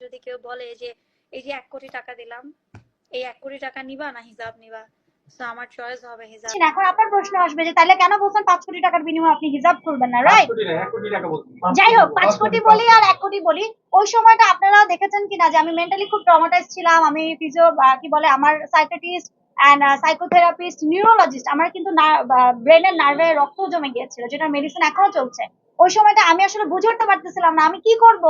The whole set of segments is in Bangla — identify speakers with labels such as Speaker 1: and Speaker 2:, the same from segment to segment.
Speaker 1: যদি কেউ বলে যে এই যে এক কোটি টাকা দিলাম এই এক কোটি টাকা নিবা না হিসাব নিবা। তো আমার চয়েস হবে হিসাব
Speaker 2: আচ্ছা, এখন আপনার প্রশ্ন আসবে যে তাহলে কেন বলছেন পাঁচ কোটি টাকার বিনিময়ে আপনি হিসাব করবেন না? রাইট
Speaker 3: কোটি না, এক কোটি টাকা বলছি।
Speaker 2: যাই হোক পাঁচ কোটি বলি আর এক কোটি বলি। ওই সময়টা আপনারা দেখেছেন কিনা যে আমি মেন্টালি খুব ট্রমাটাইজ ছিলাম। আমি ফিজিও কি বলে আমার সাইকেটিস্ট অ্যান্ড সাইকোথেরাপিস্ট নিউরোলজিস্ট আমার কিন্তু ব্রেনের নার্ভে রক্ত জমে গিয়েছিল যেটা মেডিসিন এখনও চলছে। ওই সময়টা আমি আসলে বুঝে উঠতে পারতেছিলাম না আমি কি করব?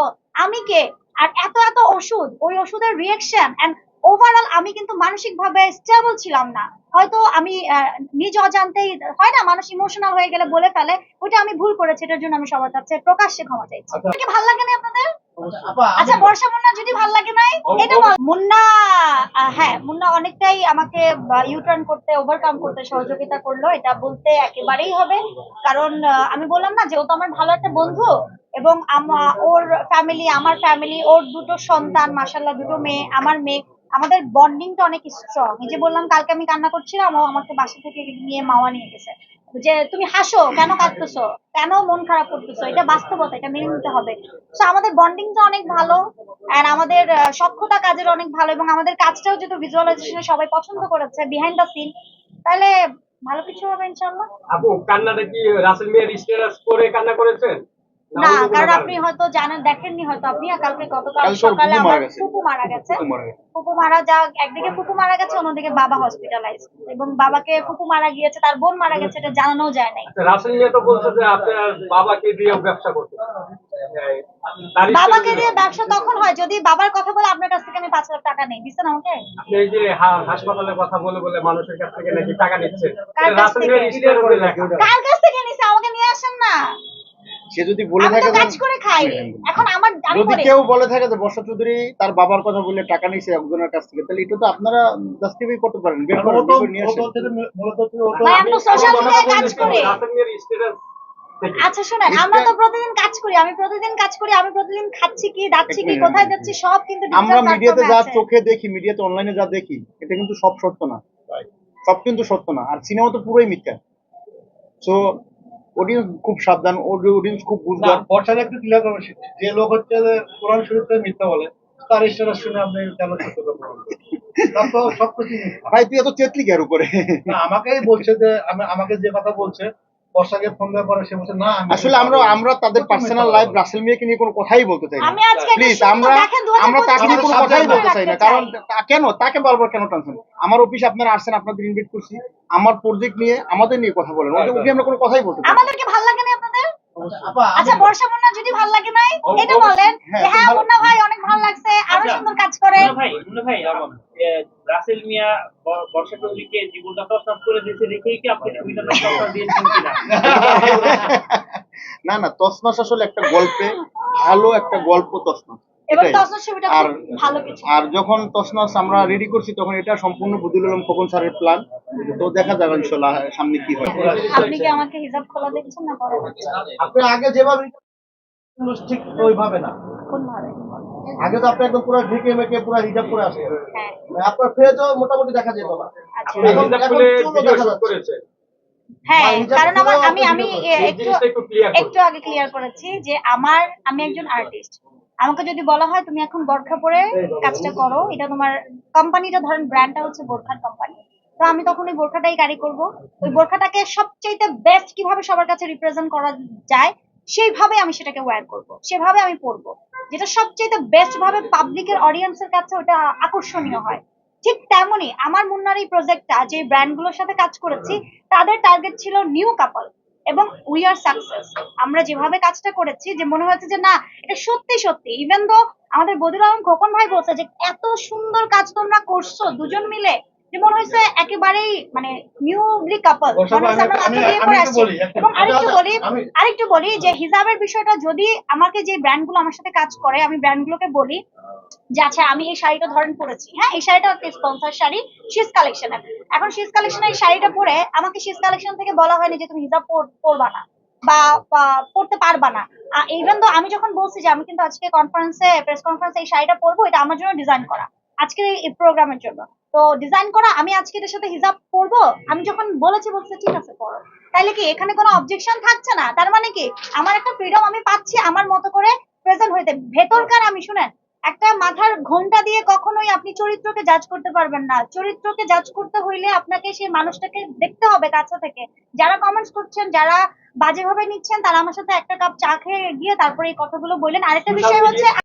Speaker 2: আমি কে? আর এত এত ওষুধ ওই ওষুধের রিয়েকশন এন্ড ওভারঅল আমি কিন্তু মানসিক ভাবে স্টেবল ছিলাম না। হয়তো আমি আহ, নিজ অজান্তেই হয় না মানুষ ইমোশনাল হয়ে গেলে বলে ফেলে ওইটা আমি ভুল করেছি এটার জন্য আমি সবার কাছে প্রকাশ্যে ক্ষমা চাইছি। ভালো লাগে না আপনাদের? আচ্ছা বর্ষা মুন্না যদি ভালো লাগে নাই এটা মুন্না হ্যাঁ মুন্না অনেকটাই আমাকে ইউটার্ন করতে ওভারকাম করতে সহযোগিতা করল। এটা বলতে একেবারেই হবে। কারণ আমি বললাম না যে ও তো আমার ভালো একটা বন্ধু এবং ওর ফ্যামিলি আমার ফ্যামিলি ওর দুটো সন্তান মাসাল্লাহ দুটো মেয়ে আমার মেয়ে আমাদের বন্ডিংটা অনেক স্ট্রং এই যে বললাম কালকে আমি কান্না করছিলাম ও আমাকে বাসা থেকে নিয়ে মাওয়া নিয়ে গেছে। যে তুমি হাসো, কেন কাঁদতেছো, কেন মন খারাপ করতেছো, এটা বাস্তবতা, এটা মেনে নিতে হবে। তো আমাদের বন্ডিংটা অনেক ভালো আর আমাদের সক্ষতা কাজের অনেক ভালো, এবং আমাদের কাজটাও যেহেতু ভিজুয়ালাইজেশনে সবাই পছন্দ করেছে বিহাইন্ড দ্য সিন তাহলে ভালো কিছু হবে ইনশাল্লাহ
Speaker 3: আপু, কান্নাটা কি রাসেল মিয়ার স্ট্যাটাস করে কান্না করেছেন?
Speaker 2: না কারণ আপনি হয়তো জানেন দেখেননি হয়তো আপনি কালকে গতকাল সকালে আমার
Speaker 4: মারা গেছে।
Speaker 2: ফুপু মারা গেছে।
Speaker 4: ফুপু মারা গেছে।
Speaker 2: ফুপু মারা যা একদিকে ফুপু মারা গেছে অন্যদিকে বাবা হসপিটালাইজ এবং বাবাকে ফুপু মারা গিয়েছে তার বোন মারা গেছে এটা জানানো যায় নাই।
Speaker 3: আচ্ছা, রাসেল তো বলছে যে আপনার বাবাকে দিয়ে ব্যবসা করতে
Speaker 2: বাবাকে দিয়ে ব্যবসা তখন হয় যদি বাবার কথা বলে আপনার কাছ থেকে আমি পাঁচ লাখ টাকা নেই দিচ্ছেন আমাকে?
Speaker 3: আপনি এই যে হাসপাতালের কথা বলে বলে মানুষের কাছ থেকে নাকি টাকা নিচ্ছেন?
Speaker 2: কার কাছ থেকে?
Speaker 3: স্ট্যাটাসে
Speaker 2: কার কাছ থেকে নিছে? আমাকে নিয়ে আসেন না।
Speaker 4: সে যদি বলে
Speaker 2: আমি তো
Speaker 4: থাকে
Speaker 2: কাজ করে খাই। এখন আমার আমি
Speaker 4: যদি কেউ বলে থাকে যে বর্ষা চৌধুরী তার বাবার কথা বলে টাকা নিছে একজনের কাছ থেকে তাহলে এটা তো আপনারা জাস্টিফাই করতে পারেন বের করে নিয়ে আসেন।
Speaker 2: ভাই আমি তো সোশ্যাল মিডিয়ায় কাজ করি।
Speaker 3: স্ট্যাটাস
Speaker 2: আচ্ছা শোনেন আমরা তো প্রতিদিন কাজ করি আমি প্রতিদিন কাজ করি আমি প্রতিদিন খাচ্ছি কি যাচ্ছি কি কোথায় যাচ্ছি সব কিন্তু
Speaker 4: আমরা মিডিয়াতে যা চোখে দেখি মিডিয়াতে অনলাইনে যা দেখি এটা কিন্তু সব সত্য না। সব কিন্তু সত্য না। আর সিনেমা তো পুরোই মিথ্যা। সো অডিয়েন্স খুব সাবধান অডিয়েন্স খুব বুঝবার
Speaker 5: বর্ষাটা একটু ক্লিয়ার করবে যে লোক হচ্ছে যে কোরআন শরীফে মিথ্যা বলে তার ইশারা শুনে আপনি কেন সত্য কথা বলেন? সবকিছু
Speaker 4: ভাই তুই এত চেতলি কেন উপরে?
Speaker 5: আমাকেই বলছে যে আমাকে যে কথা বলছে বর্ষাকে ফোন দেওয়ার পরে সে বলছে না
Speaker 4: আসলে আমরা আমরা তাদের পার্সোনাল লাইফ রাসেল মিয়াকে নিয়ে কোনো কথাই বলতে চাই না। প্লিজ আমরা আমরা তাকে নিয়ে কোনো কথাই বলতে চাই না। কারণ কেন? তাকে বারবার কেন টানছেন আমার অফিসে আপনারা আসছেন আপনাদের ইনভাইট করছি। আমার প্রজেক্ট নিয়ে আমাদের নিয়ে কথা বলেন। ওকে আমরা কোনো কথাই বলতে চাই
Speaker 2: আমাদেরকে ভালো লাগে না আপনাদের? আচ্ছা বর্ষা মুন্না যদি ভালো লাগে নাই এটা বলেন
Speaker 4: হ্যাঁ,
Speaker 2: হ্যাঁ মুন্না ভাই অনেক ভালো লাগছে আরও
Speaker 6: আচ্ছা।
Speaker 2: সুন্দর কাজ করে।
Speaker 6: মুন্না ভাই রাসেল মিয়া বর্ষা চৌধুরীকে জীবনটা তছনছ করে দিয়েছে দেখেই কি আপনি ছবিটা তছনছ দিয়েছেন কিনা?
Speaker 4: না না তসমাস আসলে একটা গল্পে ভালো একটা গল্প।
Speaker 2: তসনস
Speaker 4: আর
Speaker 2: খুব ভালো কিছু।
Speaker 4: আর যখন তসমাস আমরা রেডি করছি তখন এটা সম্পূর্ণ বুদুল আলম খোকন স্যারের প্ল্যান তো দেখা যাবে ইনশাল্লাহ সামনে কি হয়।
Speaker 2: আপনি কি আমাকে হিসাব খোলা দেখছেন না পরে?
Speaker 5: আপনি আগে যেভাবে ঠিক ওইভাবে না।
Speaker 2: কোন ভাবে?
Speaker 5: আগে তো আপনি একদম পুরো ঢেকে মেকে পুরো হিজাব করে আসে।
Speaker 2: হ্যাঁ।
Speaker 5: আপনার ফেজও মোটামুটি দেখা যেত না।
Speaker 2: আচ্ছা।
Speaker 5: এখন-
Speaker 3: হিজাব
Speaker 5: এখন চুলও দেখা যাচ্ছে।
Speaker 3: করেছে।
Speaker 2: হ্যাঁ কারণ আমার আমি আমি একটু
Speaker 3: একটু
Speaker 2: আগে ক্লিয়ার করেছি যে আমার আমি একজন আর্টিস্ট আমাকে যদি বলা হয় তুমি এখন বোরখা পরে কাজটা করো এটা তোমার কোম্পানিটা ধরেন ব্র্যান্ডটা হচ্ছে বোরখার কোম্পানি তো আমি তখন ওই বোরখাটাই ক্যারি করব। ওই বোরখাটাকে সবচেয়ে বেস্ট কীভাবে সবার কাছে রিপ্রেজেন্ট করা যায় সেইভাবে আমি সেটাকে ওয়্যার করব। সেভাবে আমি পরবো। যেটা সবচেয়ে বেস্ট ভাবে পাবলিকের অডিয়েন্সের কাছে ওটা আকর্ষণীয় হয়। ঠিক তেমনি আমার মুন্নার এই প্রজেক্টটা যে ব্র্যান্ডগুলোর সাথে কাজ করেছি, তাদের টার্গেট ছিল নিউ কাপল এবং উই আর সাকসেস আমরা যেভাবে কাজটা করেছি, যে মনে হচ্ছে যে না, এটা সত্যি সত্যি ইভেন দো আমাদের বদির আলম খোকন ভাই বলছে যে, এত সুন্দর কাজ তোমরা করছ দুজন মিলে মনে হয়েছে একেবারেই মানে নিউলি কাপল এবং আরেকটু
Speaker 5: আচ্ছা,
Speaker 2: বলি আরেকটু বলি যে হিজাবের বিষয়টা যদি আমাকে যে ব্র্যান্ডগুলো আমার সাথে কাজ করে আমি ব্র্যান্ডগুলোকে বলি যে আচ্ছা আমি এই শাড়িটা ধরেন পরেছি। হ্যাঁ এই শাড়িটা একটা স্পন্সর শাড়ি শিস কালেকশনের এখন শিস কালেকশনের এই শাড়িটা পরে আমাকে শিস কালেকশন থেকে বলা হয়নি যে তুমি হিজাব পর- পরবা না বা বা পড়তে পারবা না। ইভেন তো আমি যখন বলছি যে আমি কিন্তু আজকে কনফারেন্সে প্রেস কনফারেন্সে এই শাড়িটা পরবো এটা আমার জন্য ডিজাইন করা। আজকে এই প্রোগ্রামের জন্য। তো ডিজাইন করা আমি আজকে এটার সাথে হিজাব পরবো আমি যখন বলেছি বলছে ঠিক আছে পরো তাইলে কি এখানে কোনো অবজেকশন থাকছে না? তার মানে কি আমার একটা ফ্রিডম আমি পাচ্ছি আমার মতো করে প্রেজেন্ট হইতে। ভেতরকার আমি শুনেন একটা মানুষ ঘণ্টা দিয়ে কখনোই আপনি চরিত্রকে জাজ করতে পারবেন না। চরিত্রকে জাজ করতে হইলে আপনাকে সেই মানুষটাকে দেখতে হবে কাছে থেকে। যারা কমেন্টস করছেন যারা বাজেভাবে নিচ্ছেন তারা আমার সাথে একটা কাপ চা খেয়ে গিয়ে তারপরে এই কথাগুলো বললেন। আরেকটা বিষয় হচ্ছে